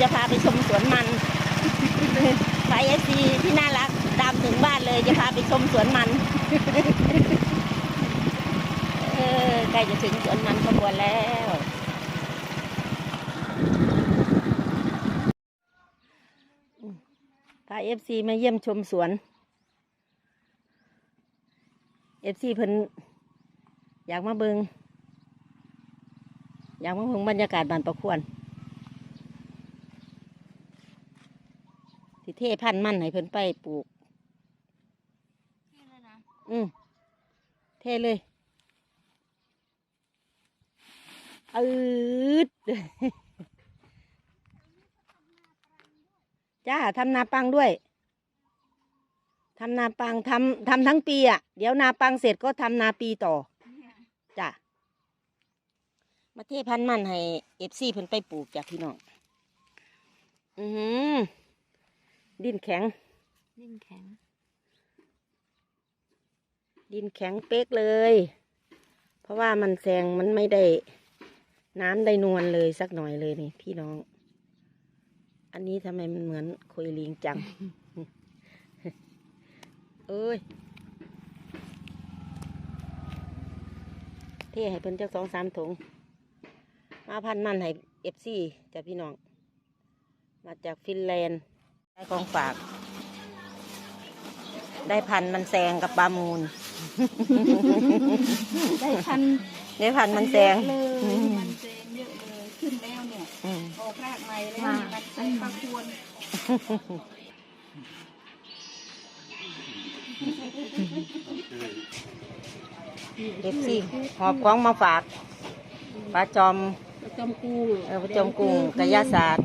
จะพาไปชมสวนมันไปเอฟซีที่น่ารักตามถึงบ้านเลยจะพาไปชมสวนมันเออใกล้จะถึงสวนมันขบวนแล้วพาเอฟซีมาเยี่ยมชมสวนเอฟซีเพิ่นอยากมาเบิงอยากมาเบิงบรรยากาศบานประควร สิเทพันธุ์มันให้เพิ่นไปปลูกอืมเทเลย อืด จ้าทำนาปังด้วยทำนาปังทำทำทั้งปีอะ เดี๋ยวนาปังเสร็จก็ทำนาปีต่อ จ้ะ มาเทพันธุ์มันให้เอฟซีเพิ่นไปปลูกจ้ะพี่น้อง อือหือ ดินแข็งยิ่งแข็ง ดินแข็งเป๊กเลย เพราะว่ามันแซงมันไม่ได้น้ำได้นวลเลยสักหน่อยเลยนี่ พี่น้อง อันนี้ทำไมมันเหมือนโคยลิงจัง เอ้ยเท่ให้เพิ่นจักสองสามถุง มาพันมันให้เอฟซีจ้ะพี่น้อง มาจากฟินแลนด์ได้ ของฝาก ได้พันมันแซงกับปลามูล ได้พันได้พันมันแซงเลยอืมมันแซงเยอะเลยขึ้นแล้วเนี่ยอืมออกรากใหม่แล้วมามันแซงปลาควรเอฟซีหอบของมาฝากปลาจอมประจอมกุ้งเออปลาจอมกุ้งกระยาศาสตร์